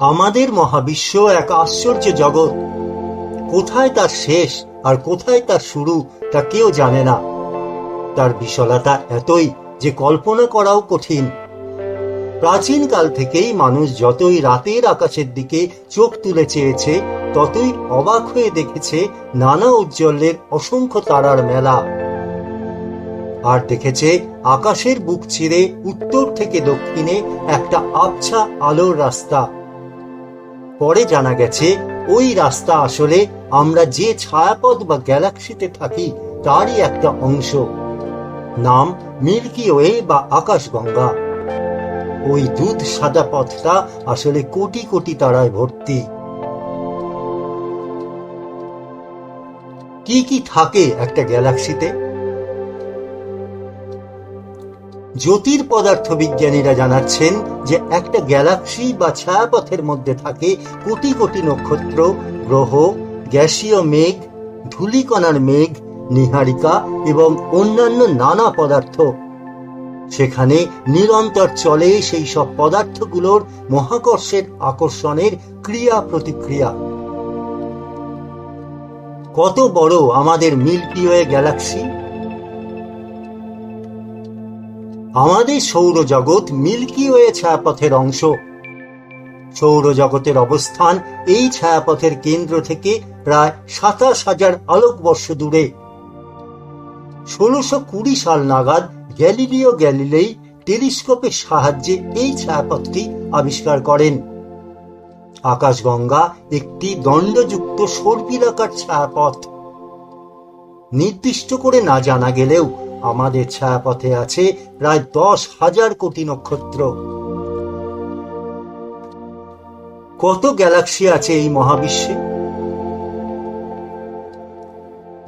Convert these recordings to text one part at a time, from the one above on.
আমাদের মহাবিশ্ব এক আশ্চর্য জগৎ। কোথায় তার শেষ আর কোথায় তার শুরু তা কেউ জানে না। তার বিশালতা এতই যে কল্পনা করাও কঠিন। প্রাচীনকাল থেকেই মানুষ যতই রাতের আকাশের দিকে চোখ তুলে চেয়েছে, ততই অবাক হয়ে দেখেছে নানা উজ্জ্বলের অসংখ্য তারার মেলা। আর দেখেছে আকাশের বুক চিরে উত্তর থেকে দক্ষিণে একটা আবছা আলোর রাস্তা। পরে জানা গেছে, ওই রাস্তা আসলে আমরা যে ছায়াপথ বা গ্যালাক্সিতে থাকি, তারই একটা অংশ। নাম মিল্কি ওয়ে বা আকাশগঙ্গা। ওই দুধ সাদা পথটা আসলে কোটি কোটি তারায় ভর্তি। কি কি থাকে একটা গ্যালাক্সিতে? জ্যোতির পদার্থ বিজ্ঞানীরা জানাচ্ছেন যে একটা গ্যালাক্সি বা ছায়াপথের মধ্যে থাকে কোটি কোটি নক্ষত্র, গ্রহ, গ্যাসীয় মেঘ, ধূলিকণার মেঘ, নিহারিকা এবং অন্যান্য নানা পদার্থ। সেখানে নিরন্তর চলে সেই সব পদার্থগুলোর মহাকর্ষের আকর্ষণের ক্রিয়া প্রতিক্রিয়া। কত বড় আমাদের মিল্কি ওয়ে গ্যালাক্সি? আমাদের সৌরজগৎ মিল্কি ওয়ে ছায়াপথের অংশ। সৌরজগতের অবস্থান এই ছায়াপথের কেন্দ্র থেকে প্রায় সাতাশ হাজার আলোকবর্ষ দূরে। ষোলোশো কুড়ি সাল নাগাদ গ্যালিলিও গ্যালিলেই টেলিস্কোপের সাহায্যে এই ছায়াপথটি আবিষ্কার করেন। আকাশগঙ্গা একটি দণ্ডযুক্ত সর্পিলাকার ছায়াপথ। নির্দিষ্ট করে না জানা গেলেও আমাদের ছায়াপথে আছে প্রায় দশ হাজার কোটি নক্ষত্র। কত গ্যালাক্সি আছে এই মহাবিশ্বে?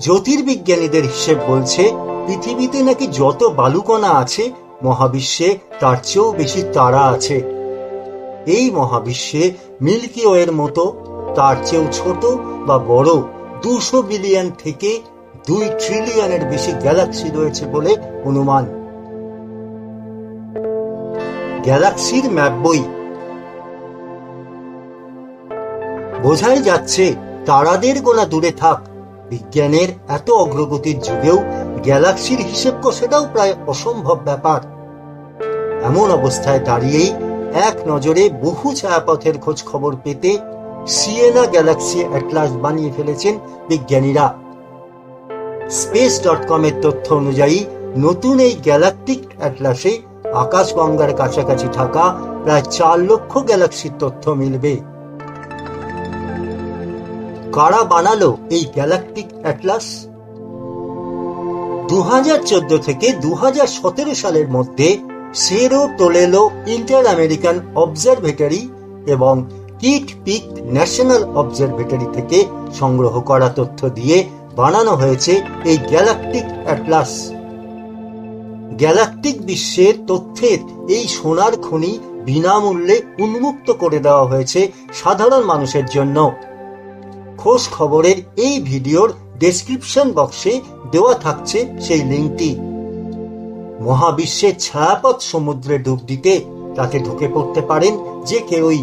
জ্যোতির্বিজ্ঞানীদের হিসেব বলছে, পৃথিবীতে নাকি যত বালুকণা আছে, মহাবিশ্বে তার চেয়েও বেশি তারা আছে। এই মহাবিশ্বে মিল্কি ওয়ের মতো, তার চেয়েও ছোট বা বড় দুশো বিলিয়ন থেকে দুই ট্রিলিয়নের বেশি গ্যালাক্সি রয়েছে বলে অনুমান। গ্যালাক্সির ম্যাপ বই। বোঝাই যাচ্ছে, তারাদের গোনা দূরে থাক। বিজ্ঞানের এত অগ্রগতির যুগেও গ্যালাক্সির হিসেব কষাটাও প্রায় অসম্ভব ব্যাপার। এমন অবস্থায় দাঁড়িয়েই এক নজরে বহু ছায়াপথের খোঁজ খবর পেতে সিয়েনা গ্যালাক্সি অ্যাটলাস বানিয়ে ফেলেছেন বিজ্ঞানীরা। স্পেস ডট কমের তথ্য অনুযায়ী, নতুন এই গ্যালাকটিক অ্যাটলাসে আকাশগঙ্গার কাছাকাছি থাকা প্রায় চার লক্ষ গ্যালাক্সির তথ্য মিলবে। কারা বানালো এই গ্যালাকটিক অ্যাটলাস? দু হাজার চোদ্দ থেকে দু হাজার সতেরো সালের মধ্যে Cerro Tololo Inter American Observatory এবং কিট পিক ন্যাশনাল অবজারভেটরি থেকে সংগ্রহ করা তথ্য দিয়ে বানানো হয়েছে এই গ্যালাকটিক অ্যাটলাস। গ্যালাকটিক বিশ্বের তথ্যের এই সোনার খনি বিনামূল্যে উন্মুক্ত করে দেওয়া হয়েছে সাধারণ মানুষের জন্য। খোঁজ খবরের এই ভিডিওর ডেসক্রিপশন বক্সে দেওয়া থাকছে সেই লিঙ্কটি। মহাবিশ্বের ছায়াপথ সমুদ্রে ডুব দিতে তাতে ঢুকে পড়তে পারেন যে কেউই।